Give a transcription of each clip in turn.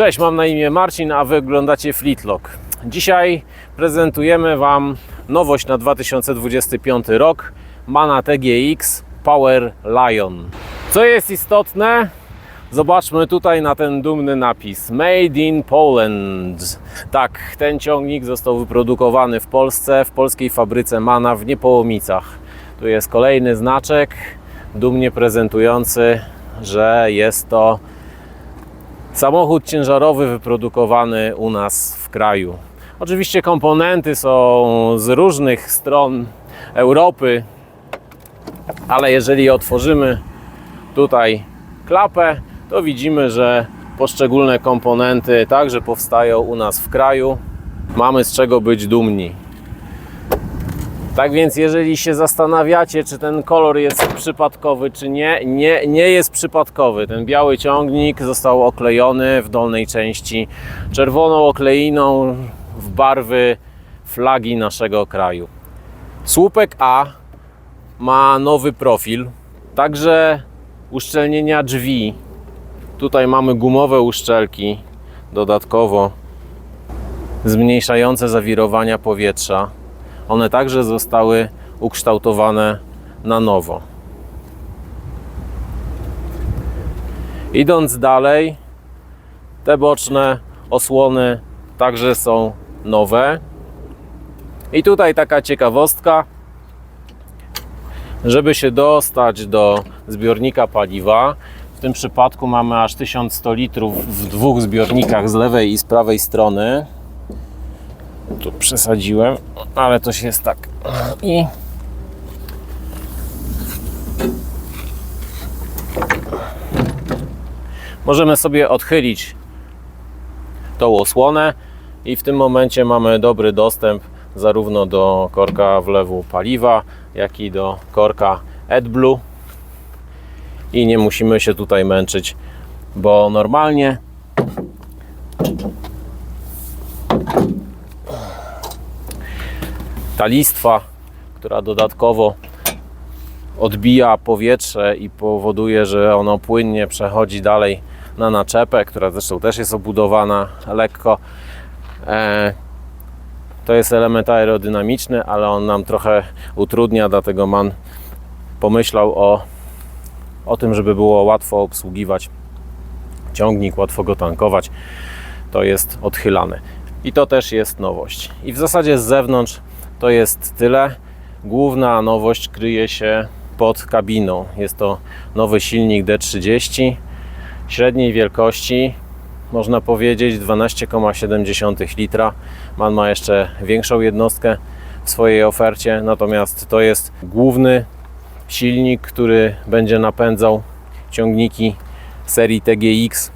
Cześć, mam na imię Marcin, a wy oglądacie Fleetlock. Dzisiaj prezentujemy Wam nowość na 2025 rok Mana TGX Power Lion. Co jest istotne, zobaczmy tutaj na ten dumny napis Made in Poland. Tak, ten ciągnik został wyprodukowany w Polsce, w polskiej fabryce Mana w Niepołomicach. Tu jest kolejny znaczek, dumnie prezentujący, że jest to Samochód ciężarowy wyprodukowany u nas w kraju. Oczywiście komponenty są z różnych stron Europy, ale jeżeli otworzymy tutaj klapę, to widzimy, że poszczególne komponenty także powstają u nas w kraju. Mamy z czego być dumni. Tak więc, jeżeli się zastanawiacie, czy ten kolor jest przypadkowy, czy nie, nie, nie jest przypadkowy. Ten biały ciągnik został oklejony w dolnej części czerwoną okleiną w barwy flagi naszego kraju. Słupek A ma nowy profil, także uszczelnienia drzwi. Tutaj mamy gumowe uszczelki dodatkowo zmniejszające zawirowania powietrza. One także zostały ukształtowane na nowo. Idąc dalej, te boczne osłony także są nowe. I tutaj taka ciekawostka, żeby się dostać do zbiornika paliwa. W tym przypadku mamy aż 1100 litrów w dwóch zbiornikach z lewej i z prawej strony tu przesadziłem, ale to się jest tak. I możemy sobie odchylić tą osłonę i w tym momencie mamy dobry dostęp zarówno do korka wlewu paliwa, jak i do korka AdBlue i nie musimy się tutaj męczyć, bo normalnie ta listwa, która dodatkowo odbija powietrze i powoduje, że ono płynnie przechodzi dalej na naczepę, która zresztą też jest obudowana lekko. E, to jest element aerodynamiczny, ale on nam trochę utrudnia, dlatego man pomyślał o, o tym, żeby było łatwo obsługiwać ciągnik, łatwo go tankować. To jest odchylane. I to też jest nowość. I w zasadzie z zewnątrz to jest tyle. Główna nowość kryje się pod kabiną. Jest to nowy silnik D30 średniej wielkości, można powiedzieć 12,7 litra. Man ma jeszcze większą jednostkę w swojej ofercie, natomiast to jest główny silnik, który będzie napędzał ciągniki serii TGX.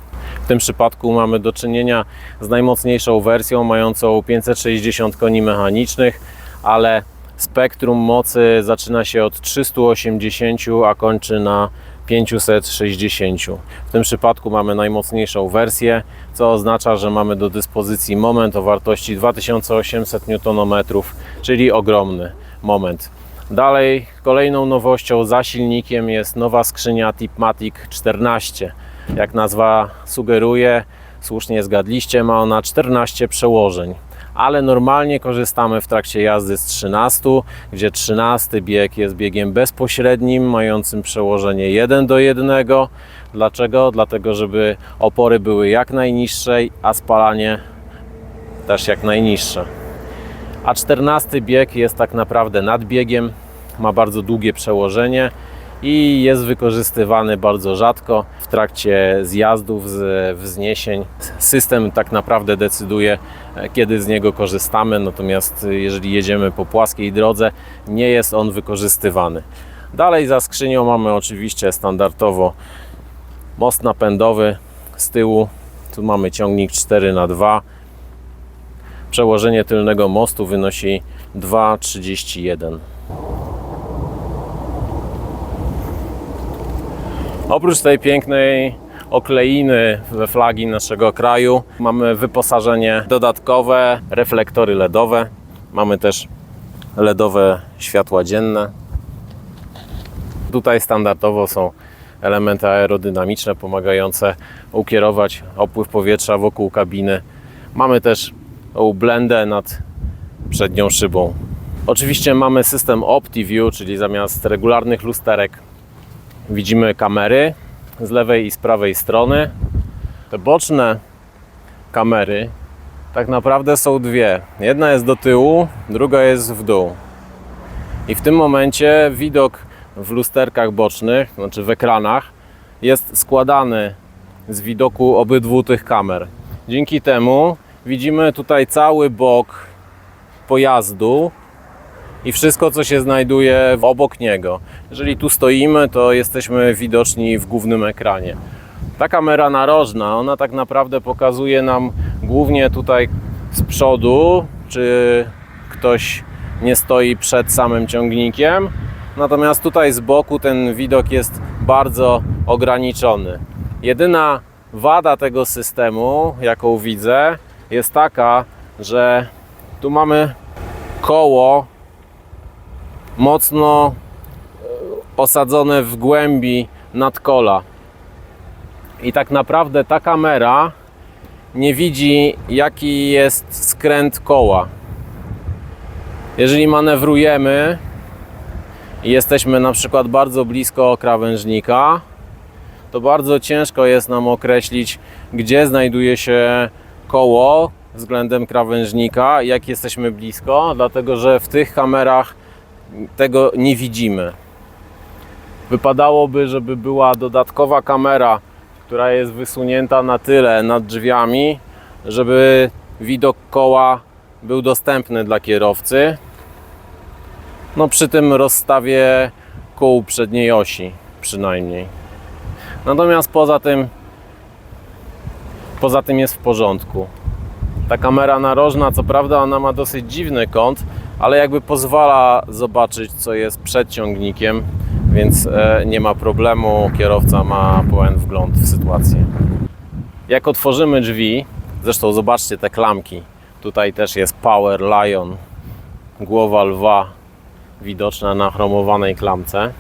W tym przypadku mamy do czynienia z najmocniejszą wersją, mającą 560 koni mechanicznych, ale spektrum mocy zaczyna się od 380, a kończy na 560. W tym przypadku mamy najmocniejszą wersję, co oznacza, że mamy do dyspozycji moment o wartości 2800 Nm, czyli ogromny moment. Dalej, kolejną nowością za silnikiem jest nowa skrzynia Tipmatic 14. Jak nazwa sugeruje, słusznie zgadliście, ma ona 14 przełożeń ale normalnie korzystamy w trakcie jazdy z 13, gdzie 13 bieg jest biegiem bezpośrednim, mającym przełożenie 1 do 1. Dlaczego? Dlatego, żeby opory były jak najniższe, a spalanie też jak najniższe. A 14 bieg jest tak naprawdę nadbiegiem, ma bardzo długie przełożenie i jest wykorzystywany bardzo rzadko w trakcie zjazdów, z wzniesień. System tak naprawdę decyduje, e, kiedy z niego korzystamy, natomiast jeżeli jedziemy po płaskiej drodze, nie jest on wykorzystywany. Dalej za skrzynią mamy oczywiście standardowo most napędowy z tyłu. Tu mamy ciągnik 4 na 2 Przełożenie tylnego mostu wynosi 2,31. Oprócz tej pięknej okleiny we flagi naszego kraju mamy wyposażenie dodatkowe, reflektory LEDowe. Mamy też LEDowe światła dzienne. Tutaj standardowo są elementy aerodynamiczne pomagające ukierować opływ powietrza wokół kabiny. Mamy też blendę nad przednią szybą. Oczywiście mamy system OptiView, czyli zamiast regularnych lusterek widzimy kamery z lewej i z prawej strony. Te boczne kamery tak naprawdę są dwie. Jedna jest do tyłu, druga jest w dół. I w tym momencie widok w lusterkach bocznych, znaczy w ekranach, jest składany z widoku obydwu tych kamer. Dzięki temu widzimy tutaj cały bok pojazdu i wszystko, co się znajduje obok niego. Jeżeli tu stoimy, to jesteśmy widoczni w głównym ekranie. Ta kamera narożna, ona tak naprawdę pokazuje nam głównie tutaj z przodu, czy ktoś nie stoi przed samym ciągnikiem. Natomiast tutaj z boku ten widok jest bardzo ograniczony. Jedyna wada tego systemu, jaką widzę, jest taka, że tu mamy koło mocno e, osadzone w głębi nadkola. I tak naprawdę ta kamera nie widzi, jaki jest skręt koła. Jeżeli manewrujemy i jesteśmy na przykład bardzo blisko krawężnika, to bardzo ciężko jest nam określić, gdzie znajduje się koło względem krawężnika, jak jesteśmy blisko, dlatego że w tych kamerach tego nie widzimy. Wypadałoby, żeby była dodatkowa kamera, która jest wysunięta na tyle nad drzwiami, żeby widok koła był dostępny dla kierowcy. No przy tym rozstawie kół przedniej osi przynajmniej. Natomiast poza tym poza tym jest w porządku. Ta kamera narożna, co prawda ona ma dosyć dziwny kąt, ale jakby pozwala zobaczyć co jest przed ciągnikiem, więc e, nie ma problemu, kierowca ma pełen wgląd w sytuację. Jak otworzymy drzwi, zresztą zobaczcie te klamki, tutaj też jest Power Lion, głowa lwa widoczna na chromowanej klamce.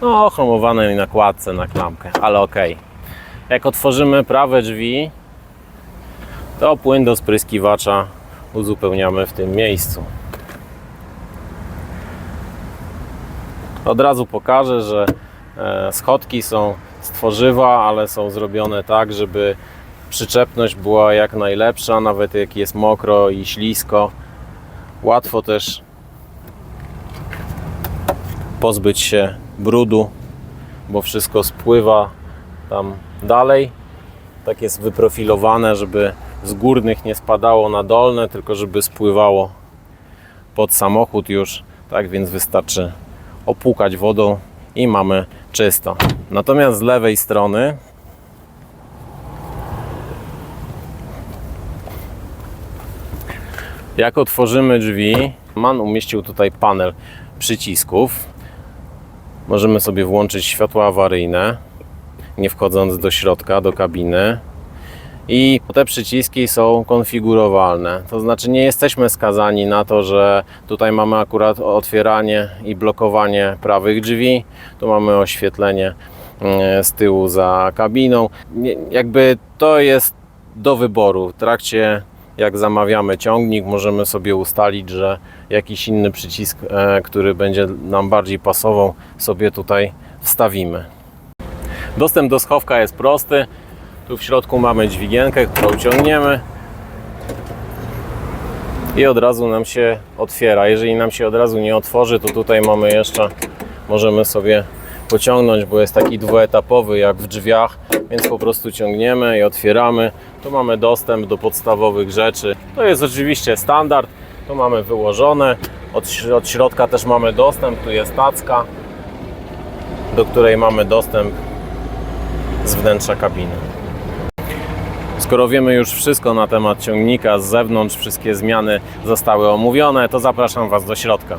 No, chromowanej nakładce na klamkę, ale ok. Jak otworzymy prawe drzwi, to płyn do spryskiwacza uzupełniamy w tym miejscu. Od razu pokażę, że e, schodki są z tworzywa, ale są zrobione tak, żeby przyczepność była jak najlepsza, nawet jak jest mokro i ślisko. Łatwo też pozbyć się brudu, bo wszystko spływa tam dalej. Tak jest wyprofilowane, żeby z górnych nie spadało na dolne, tylko żeby spływało pod samochód już. Tak więc wystarczy opłukać wodą i mamy czysto. Natomiast z lewej strony jak otworzymy drzwi, man umieścił tutaj panel przycisków. Możemy sobie włączyć światła awaryjne, nie wchodząc do środka, do kabiny. I te przyciski są konfigurowalne. To znaczy nie jesteśmy skazani na to, że tutaj mamy akurat otwieranie i blokowanie prawych drzwi. Tu mamy oświetlenie mm, z tyłu za kabiną. Jakby to jest do wyboru. W trakcie jak zamawiamy ciągnik, możemy sobie ustalić, że jakiś inny przycisk, e, który będzie nam bardziej pasował, sobie tutaj wstawimy. Dostęp do schowka jest prosty. Tu w środku mamy dźwigienkę, którą ciągniemy i od razu nam się otwiera. Jeżeli nam się od razu nie otworzy, to tutaj mamy jeszcze, możemy sobie pociągnąć, bo jest taki dwuetapowy jak w drzwiach, więc po prostu ciągniemy i otwieramy. Tu mamy dostęp do podstawowych rzeczy. To jest oczywiście standard, tu mamy wyłożone. Od, od środka też mamy dostęp, tu jest tacka, do której mamy dostęp z wnętrza kabiny. Skoro wiemy już wszystko na temat ciągnika z zewnątrz, wszystkie zmiany zostały omówione, to zapraszam Was do środka.